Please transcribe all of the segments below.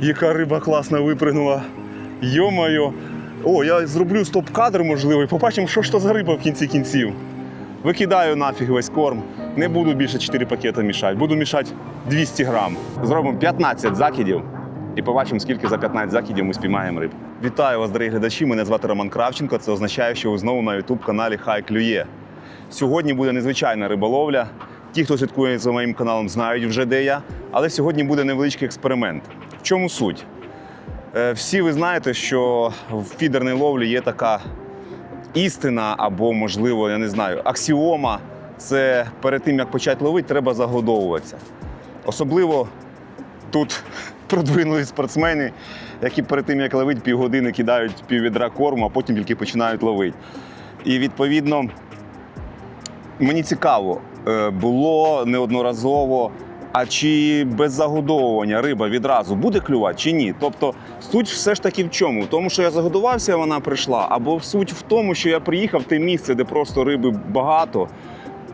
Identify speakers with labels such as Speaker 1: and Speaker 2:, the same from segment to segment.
Speaker 1: Яка риба класно випригнула. Йо-моє. О, я зроблю стоп-кадр, можливо, і побачимо, що ж то за риба в кінці кінців. Викидаю нафіг весь корм. Не буду більше 4 пакети мішати. Буду мішати 200 грам. Зробимо 15 закидів і побачимо, скільки за 15 закидів ми спіймаємо риб. Вітаю вас, дорогі глядачі. Мене звати Роман Кравченко. Це означає, що ви знову на youtube каналі Хай Клює. Сьогодні буде незвичайна риболовля. Ті, хто слідкує за моїм каналом, знають вже де я. Але сьогодні буде невеличкий експеримент. Чому суть? Е, Всі ви знаєте, що в фідерній ловлі є така істина, або, можливо, я не знаю, аксіома. Це перед тим, як почати ловити, треба загодовуватися. Особливо тут продвинулі спортсмени, які перед тим, як ловити, півгодини кидають піввідра корму, а потім тільки починають ловити. І відповідно мені цікаво, е, було неодноразово, а чи без загодовування риба відразу буде клювати чи ні? Тобто суть все ж таки в чому? В тому, що я загодувався, вона прийшла, або суть в тому, що я приїхав в те місце, де просто риби багато.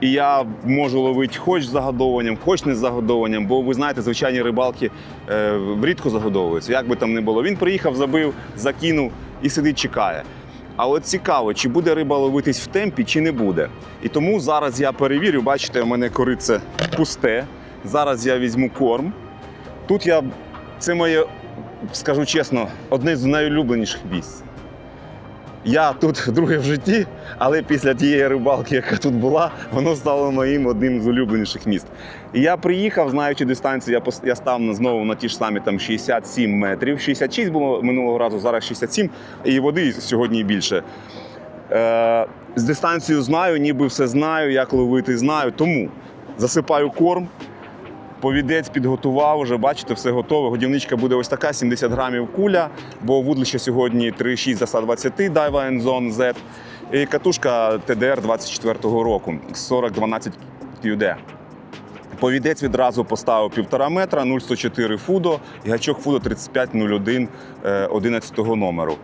Speaker 1: І я можу ловити хоч з загодовуванням, хоч не з загодовуванням, бо ви знаєте, звичайні рибалки е, рідко загодовуються, як би там не було. Він приїхав, забив, закинув і сидить, чекає. А от цікаво, чи буде риба ловитись в темпі, чи не буде. І тому зараз я перевірю, бачите, у мене корице пусте. Зараз я візьму корм. Тут я, це моє, скажу чесно, одне з найулюбленіших місць. Я тут друге в житті, але після тієї рибалки, яка тут була, воно стало моїм одним з улюбленіших міст. І я приїхав, знаючи дистанцію, я, пос- я став знову на ті ж самі там 67 метрів. 66 було минулого разу, зараз 67, і води сьогодні більше. Е, з дистанцією знаю, ніби все знаю, як ловити знаю. Тому засипаю корм. Повідець підготував, вже бачите, все готове. Годівничка буде ось така: 70 грамів куля, бо вудлище сьогодні 3,6 за 120 Daiwa Enzone Z. І катушка TDR 24-го року 4012 QD. Повідець відразу поставив 1,5 метра, 0,104 фудо гачок фудо 3501 е, 11 номеру.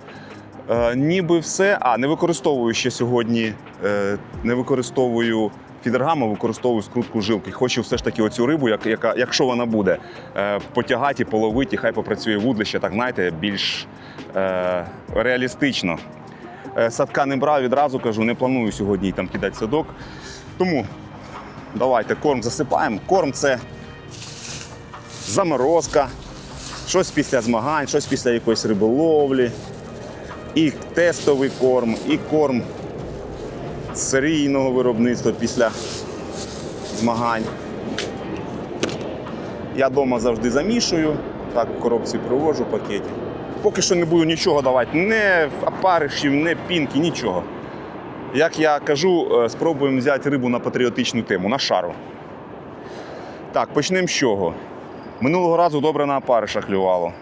Speaker 1: Е, ніби все. А, не використовую ще сьогодні, е, не використовую фідергама, використовую скрутку жилки. Хочу все ж таки оцю рибу, як, яка, якщо вона буде, е, потягати, половити, хай попрацює вудлище, так знаєте, більш е, реалістично. Е, садка не брав, відразу кажу, не планую сьогодні там кидати садок. Тому давайте корм засипаємо. Корм це заморозка, щось після змагань, щось після якоїсь риболовлі і тестовий корм, і корм серійного виробництва після змагань. Я вдома завжди замішую, так в коробці привожу пакеті. Поки що не буду нічого давати, не опаришів, не пінки, нічого. Як я кажу, е, спробуємо взяти рибу на патріотичну тему, на шару. Так, почнемо з чого. Минулого разу добре на опариша клювало.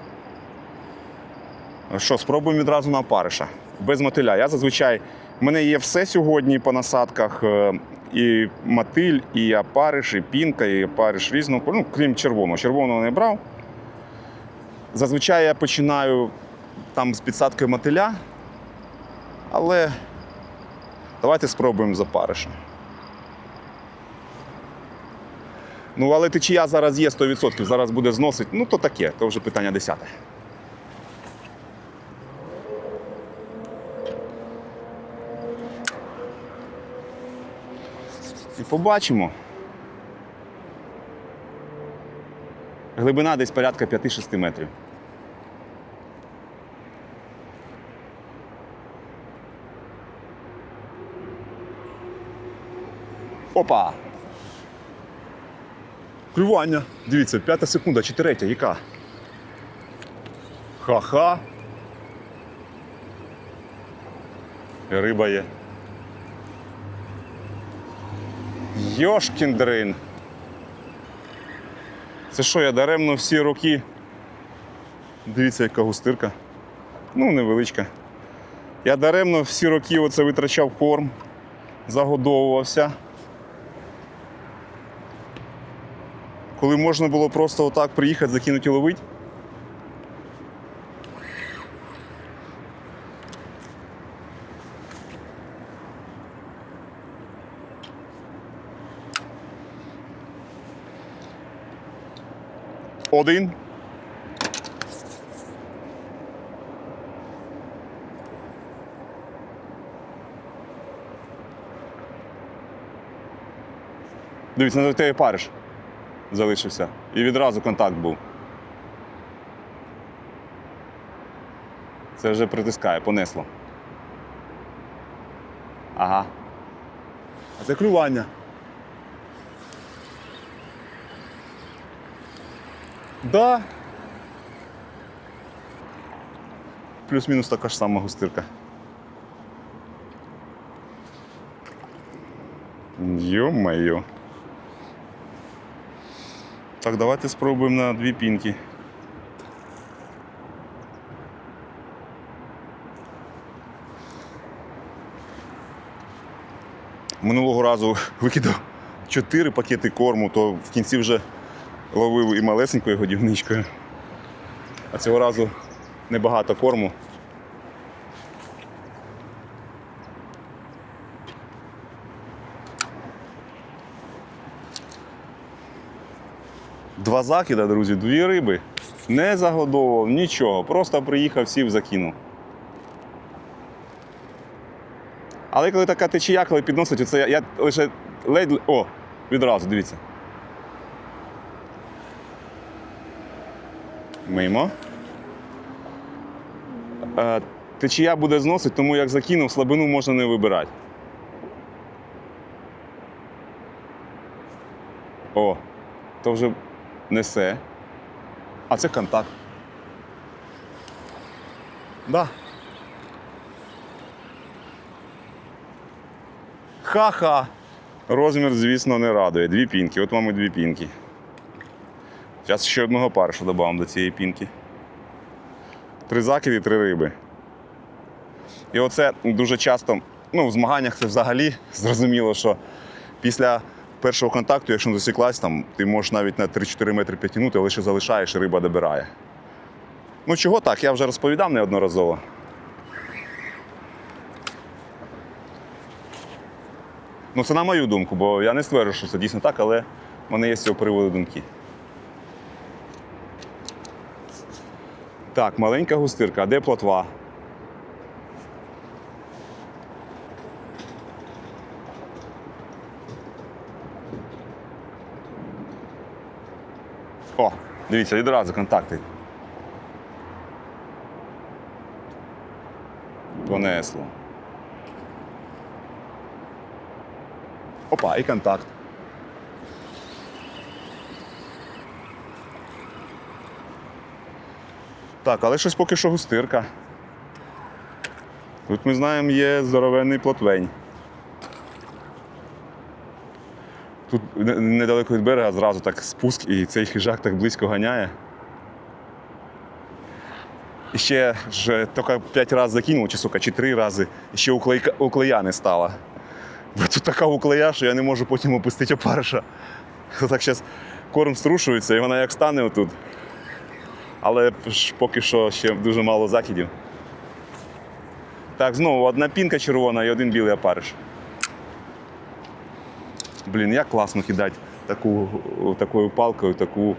Speaker 1: Що, спробуємо відразу на опариша. Без мотиля. Я зазвичай. В мене є все сьогодні по насадках. е, І мотиль, і опариш, і пінка, і опариш різного. Ну, крім червоного. Червоного не брав. Зазвичай я починаю там з підсадкою мотиля. Але давайте спробуємо з опариша. Ну, але течія зараз є 100%, зараз буде зносить. Ну, то таке, то вже питання десяте. Побачимо. Глибина десь порядка 5-6 метрів. Опа! Клювання. Дивіться, п'ята секунда чи третя, яка? Ха-ха. Риба є. Йошкін дрин. Це що, я даремно всі роки. Дивіться, яка густирка. Ну, невеличка. Я даремно всі роки оце витрачав корм, загодовувався. Коли можна було просто отак приїхати, закинути і ловити. Один. Дивіться, на тебе париш залишився. І відразу контакт був. Це вже притискає, понесло. Ага. А це клювання. Да. Плюс-мінус така ж сама густирка. Йо-моє. Так, давайте спробуємо на дві пінки. Минулого разу викидав 4 пакети корму, то в кінці вже ловив і малесенькою годівничкою. А цього разу небагато корму. Два закида, друзі, дві риби. Не загодовував нічого, просто приїхав, сів, закинув. Але коли така течія, коли підносить, оце я, я лише ледь. О, відразу, дивіться. Мимо. Е, течія буде зносити, тому як закинув, слабину можна не вибирати. О, то вже несе. А це контакт. Да. Ха-ха. Розмір, звісно, не радує. Дві пінки. От вам і дві пінки. Зараз ще одного парша додамо до цієї пінки. Три закиди, три риби. І оце дуже часто, ну, в змаганнях це взагалі зрозуміло, що після першого контакту, якщо не засіклась, там, ти можеш навіть на 3-4 метри підтягнути, але ще залишаєш, і риба добирає. Ну чого так? Я вже розповідав неодноразово. Ну, це на мою думку, бо я не стверджую, що це дійсно так, але в мене є з цього приводу думки. Так, маленька густирка, де плотва? О, дивіться, відразу контакти. Понесло. Опа, і контакт. Так, але щось поки що густирка. Тут ми знаємо, є здоровенний плотвень. Тут недалеко від берега зразу так спуск і цей хижак так близько ганяє. І ще ж тільки 5 разів закинув, чи сука, чи 3 рази, і ще уклейка, уклея не стало. Бо тут така уклея, що я не можу потім опустити опариша. Так зараз корм струшується і вона як стане отут. Але ж поки що ще дуже мало закидів. Так, знову одна пінка червона і один білий опариш. Блін, як класно кидати таку, такою палкою, таку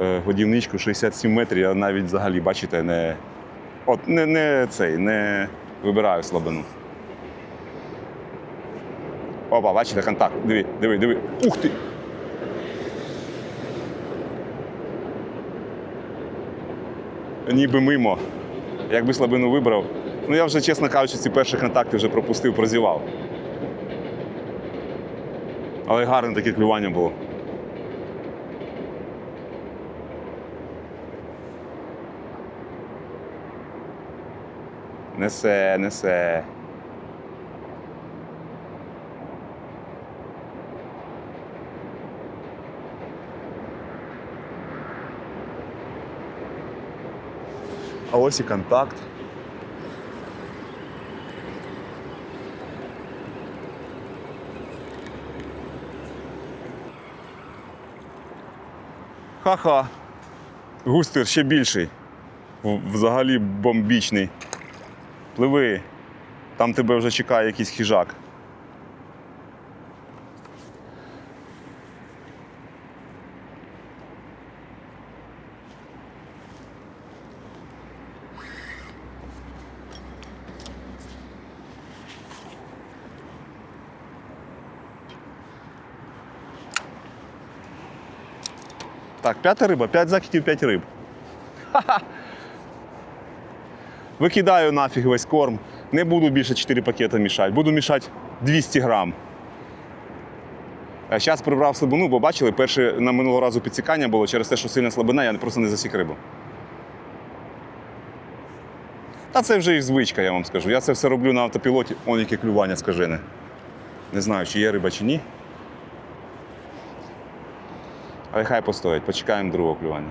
Speaker 1: е, годівничку 67 метрів. Я навіть взагалі, бачите, не, от, не, не, цей, не вибираю слабину. Опа, бачите, контакт. Диви, диви, диви. Ух ти! Ніби мимо. Якби слабину вибрав. Ну я вже, чесно кажучи, ці перші контакти вже пропустив, прозівав. Але гарне таке клювання було. Несе, несе. А ось і контакт. Ха-ха. Густир ще більший. Взагалі бомбічний. Пливи. Там тебе вже чекає якийсь хижак. Так, п'ята риба, п'ять закидів, п'ять риб. Ха-ха. Викидаю нафіг весь корм. Не буду більше 4 пакети мішати. Буду мішати 200 грам. А зараз прибрав слабину, бо бачили, перше на минулого разу підсікання було через те, що сильна слабина, я просто не засік рибу. Та це вже і звичка, я вам скажу. Я це все роблю на автопілоті, он яке клювання скажене. Не знаю, чи є риба, чи ні. Але хай постоїть, почекаємо другого клювання.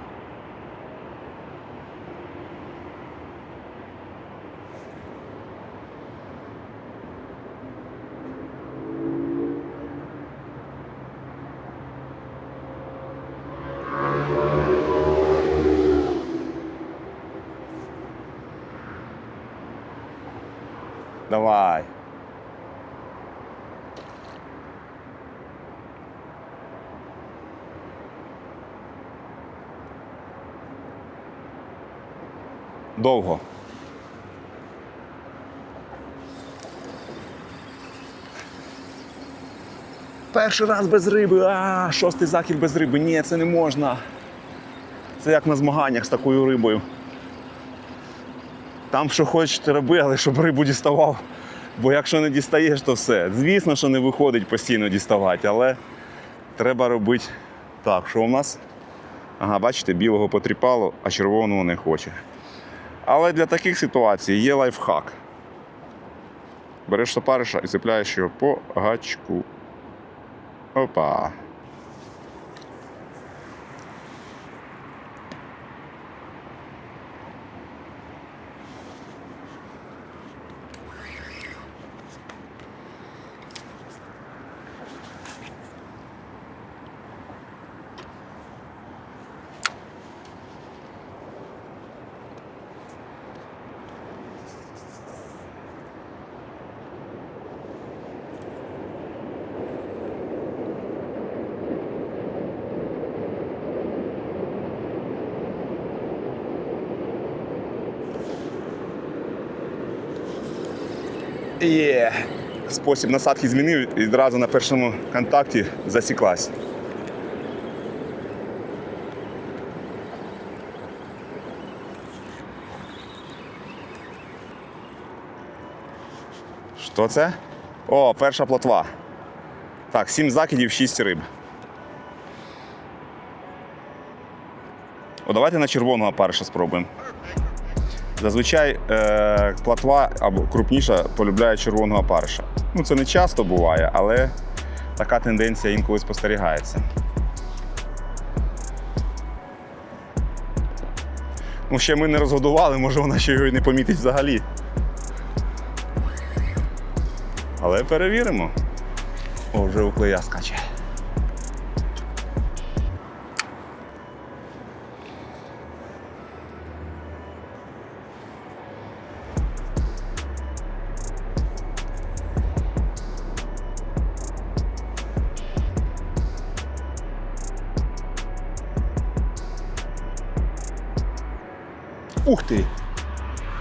Speaker 1: Давай. Довго. Перший раз без риби. А, шостий захід без риби. Ні, це не можна. Це як на змаганнях з такою рибою. Там що хочете роби, але щоб рибу діставав. Бо якщо не дістаєш, то все. Звісно, що не виходить постійно діставати, але треба робити так, що у нас. Ага, бачите, білого потріпало, а червоного не хоче. Але для таких ситуацій є лайфхак. Береш сопариша і цепляєш його по гачку. Опа. Є. Спосіб насадки змінив і одразу на першому контакті засіклась. Що це? О, перша плотва. Так, 7 закидів, 6 риб. О, давайте на червоного париша спробуємо. Зазвичай е, платва або крупніша полюбляє червоного опариша. Ну, це не часто буває, але така тенденція інколи спостерігається. Ну, ще ми не розгодували, може вона ще його і не помітить взагалі. Але перевіримо. О, вже уклея скаче. Ух ти!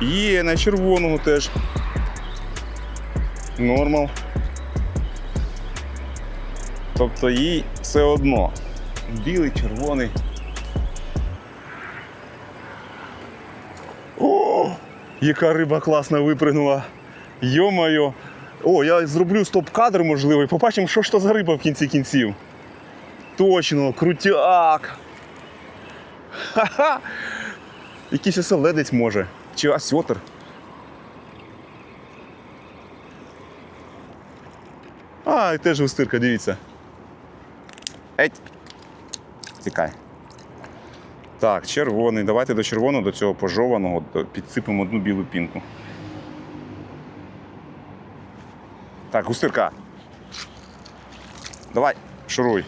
Speaker 1: Є, на червоному теж. Нормал. Тобто їй все одно. Білий, червоний. О! Яка риба класна випригнула. Йо-моє. О, я зроблю стоп-кадр, можливо, і побачимо, що ж то за риба в кінці кінців. Точно, крутяк. Ха-ха! Якийсь оселедець може. Чи осьотр. А, і теж густирка, дивіться. Еть. Тікай. Так, червоний. Давайте до червоного, до цього пожованого підсипемо одну білу пінку. Так, густирка. Давай, шуруй.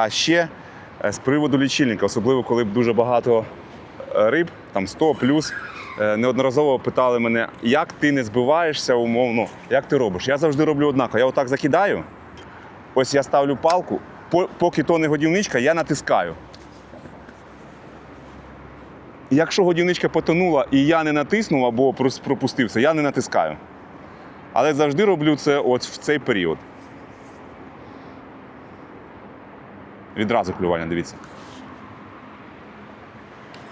Speaker 1: А ще е, з приводу лічильника, особливо коли дуже багато е, риб, там 100 плюс, е, неодноразово питали мене, як ти не збиваєшся умовно, як ти робиш. Я завжди роблю однаково. Я отак закидаю, ось я ставлю палку, поки то не годівничка, я натискаю. якщо годівничка потонула і я не натиснув або прос- пропустив це, я не натискаю. Але завжди роблю це от в цей період. Відразу клювання, дивіться.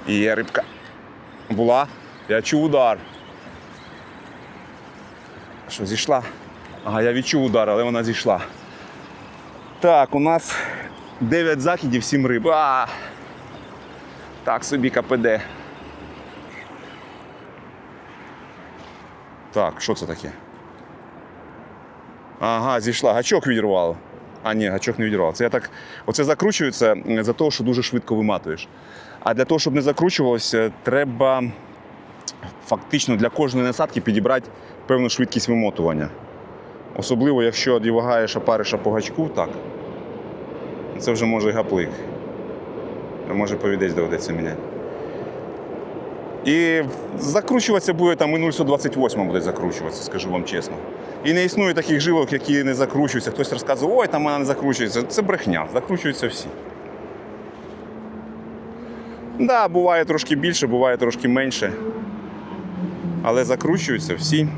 Speaker 1: Є рибка. Була. Я чув удар. Що, зійшла? Ага, я відчув удар, але вона зійшла. Так, у нас 9 закидів, 7 риб. А! Так, собі КПД. Так, що це таке? Ага, зійшла. Гачок відірвало. А ні, гачок не відірвало. Це я так. Оце закручується за того, що дуже швидко виматуєш. А для того, щоб не закручувалося, треба фактично для кожної насадки підібрати певну швидкість вимотування. Особливо, якщо одівагаєш опариша по гачку, так. Це вже може гаплик. Може повідець доведеться міняти. І закручуватися буде там і 0,128 буде закручуватися, скажу вам чесно. І не існує таких жилок, які не закручуються. Хтось розказує, ой, там вона не закручується. Це брехня, закручуються всі. Да, буває трошки більше, буває трошки менше. Але закручуються всі.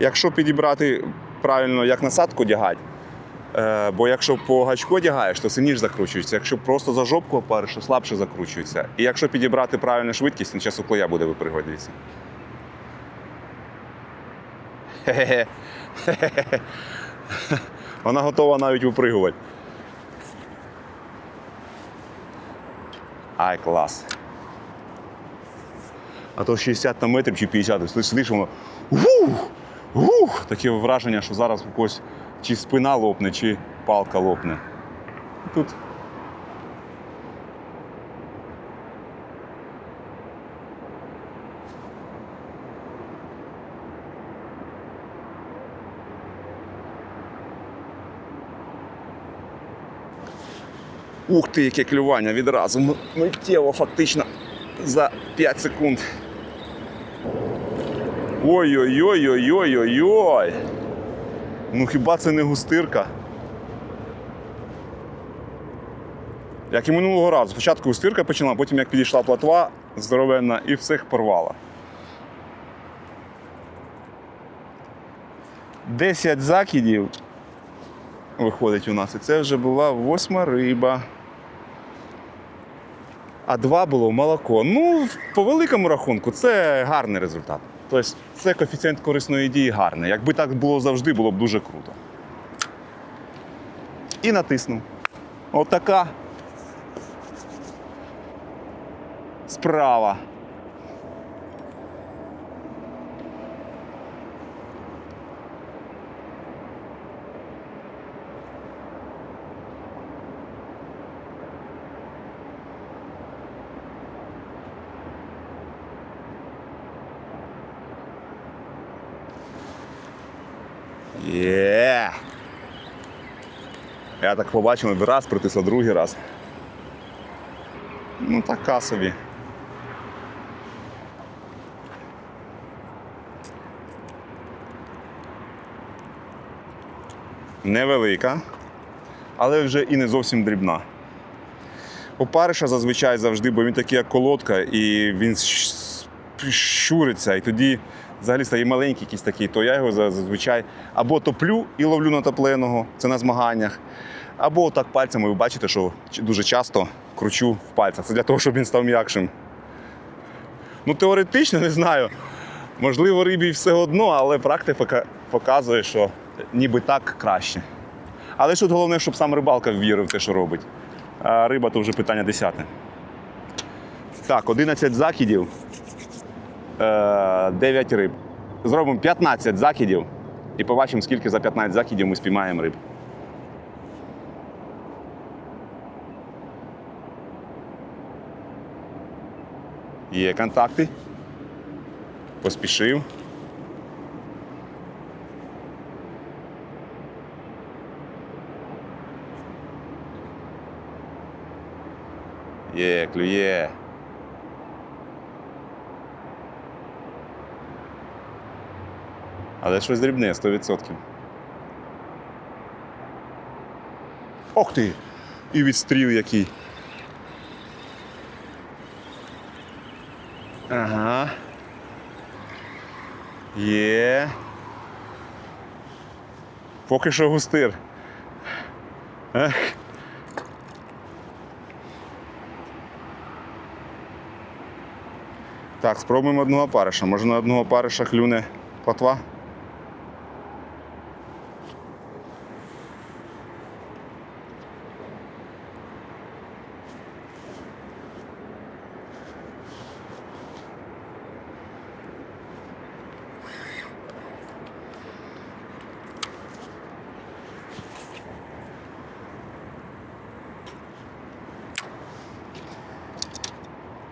Speaker 1: Якщо підібрати правильно, як насадку одягати, бо якщо по гачку одягаєш, то сильніше закручується. Якщо просто за жопку опариш, то слабше закручується. І якщо підібрати правильну швидкість, то часу клея буде випригувати, дивіться. Хе-хе-хе. Вона готова навіть випригувати. Ай, клас. А то 60 на метрів чи 50, ти сидиш, воно. Ух! Ух! Таке враження, що зараз у когось чи спина лопне, чи палка лопне. Тут. Ух ти, яке клювання відразу. Миттєво, фактично за 5 секунд. Ой-ой-ой-ой-ой-ой-ой. Ну хіба це не густирка? Як і минулого разу. Спочатку густирка почала, потім як підійшла платва здоровенна і всіх порвала. 10 закидів виходить у нас. І це вже була восьма риба. А два було молоко. Ну, по великому рахунку, це гарний результат. Тобто, це коефіцієнт корисної дії гарний. Якби так було завжди, було б дуже круто. І натиснув. Отака. Справа. Є. Я так побачив, раз притисла другий раз. Ну, така собі. Невелика, але вже і не зовсім дрібна. Опариша зазвичай завжди, бо він такий, як колодка, і він щуриться, і тоді взагалі стає маленький якийсь такий, то я його зазвичай або топлю і ловлю натопленого, це на змаганнях, або так пальцями ви бачите, що дуже часто кручу в пальцях. Це для того, щоб він став м'якшим. Ну, теоретично не знаю. Можливо, рибі все одно, але практика показує, що ніби так краще. Але тут головне, щоб сам рибалка вірив в те, що робить. А риба то вже питання десяте. Так, 11 закидів, е, 9 риб. Зробимо 15 закидів і побачимо, скільки за 15 закидів ми спіймаємо риб. Є контакти. Поспішив. Є, клює. Але щось дрібне, 100%. Ох ти! І відстріл який. Ага. Є. Поки що густир. Ех. Так, спробуємо одного опариша. Може на одного опариша клюне плотва?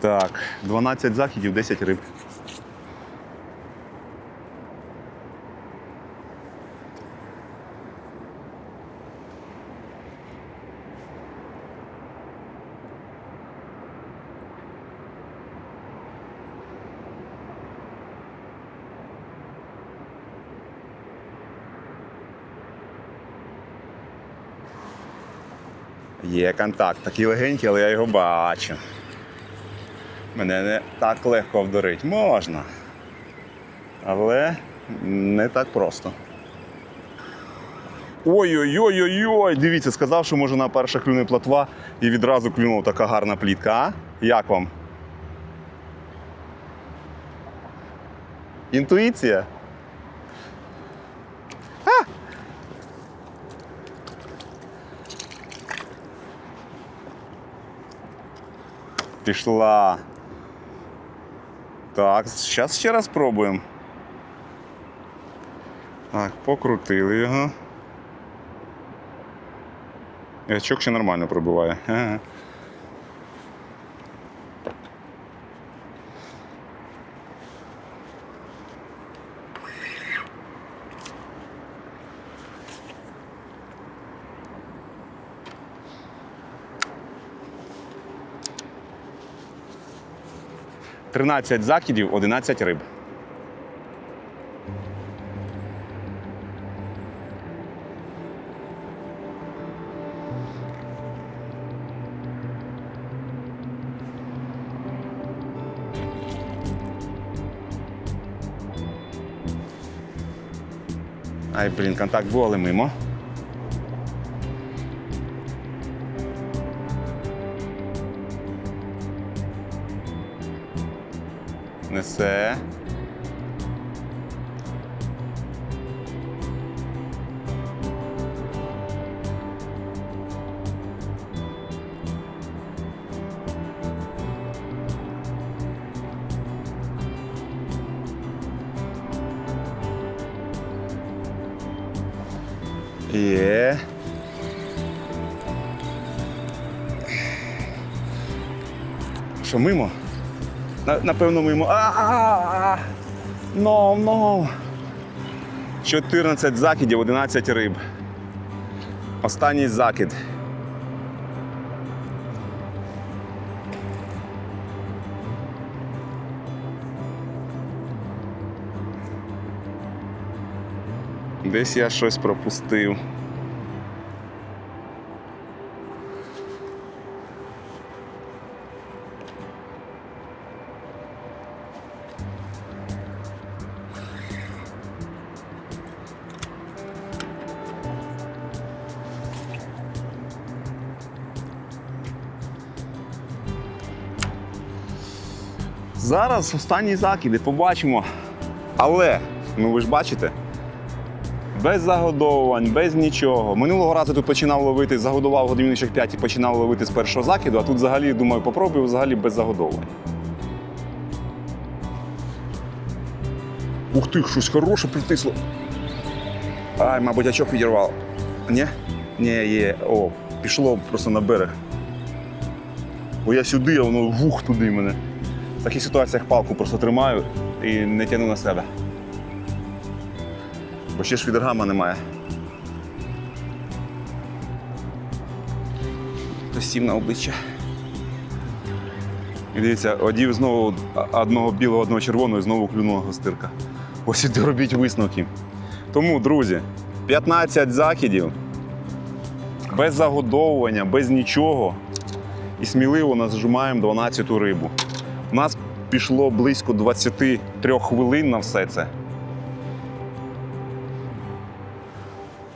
Speaker 1: Так, 12 західів, 10 риб. Є контакт, такий легенький, але я його бачу. Мене не так легко вдурить. Можна. Але не так просто. Ой-ой-ой-ой-ой! Дивіться, сказав, що може на перша клюне плотва і відразу клюнув така гарна плітка, а? Як вам? Інтуїція? Пішла. Так, зараз ще раз спробуємо. Так, покрутили його. Гачок ще нормально пробиває. Ага. Тринадцять закидів, 11 риб. Ай, блін, контакт був, мимо. Несе. Мимо? На- Напевно, мимо. А-а-а! Ну, ну. 14 закидів, 11 риб. Останній закид. Десь я щось пропустив. Зараз останній закид і побачимо. Але, ну ви ж бачите, без загодовувань, без нічого. Минулого разу тут починав ловити, загодував годиночок 5 і починав ловити з першого закиду, а тут взагалі, думаю, попробую взагалі без загодовувань. Ух ти, щось хороше притисло. Ай, мабуть, очок відірвав. Ні? Ні, є. О, пішло просто на берег. Бо я сюди, а воно вух туди мене. Таких ситуаціях палку просто тримаю і не тягну на себе. Бо ще ж відергама немає. То сів на обличчя. І дивіться, одів знову одного білого, одного червоного і знову клюнула гостирка. Ось і робіть висновки. Тому, друзі, 15 закидів, без загодовування, без нічого. І сміливо нажимаємо 12-ту рибу. У нас пішло близько 23 хвилин на все це.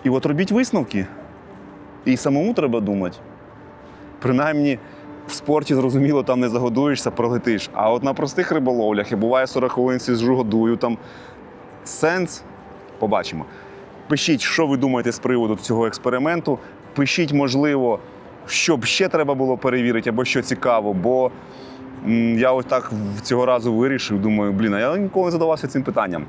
Speaker 1: І от робіть висновки. І самому треба думати. Принаймні, в спорті, зрозуміло, там не загодуєшся, пролетиш. А от на простих риболовлях, і буває 40 хвилин сиджу, годую, там сенс. Побачимо. Пишіть, що ви думаєте з приводу цього експерименту. Пишіть, можливо, що б ще треба було перевірити, або що цікаво, бо я ось так цього разу вирішив, думаю, блін, а я ніколи не задавався цим питанням.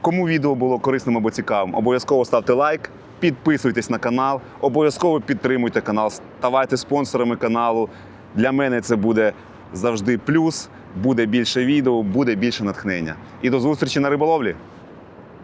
Speaker 1: Кому відео було корисним або цікавим, обов'язково ставте лайк, підписуйтесь на канал, обов'язково підтримуйте канал, ставайте спонсорами каналу. Для мене це буде завжди плюс, буде більше відео, буде більше натхнення. І до зустрічі на риболовлі!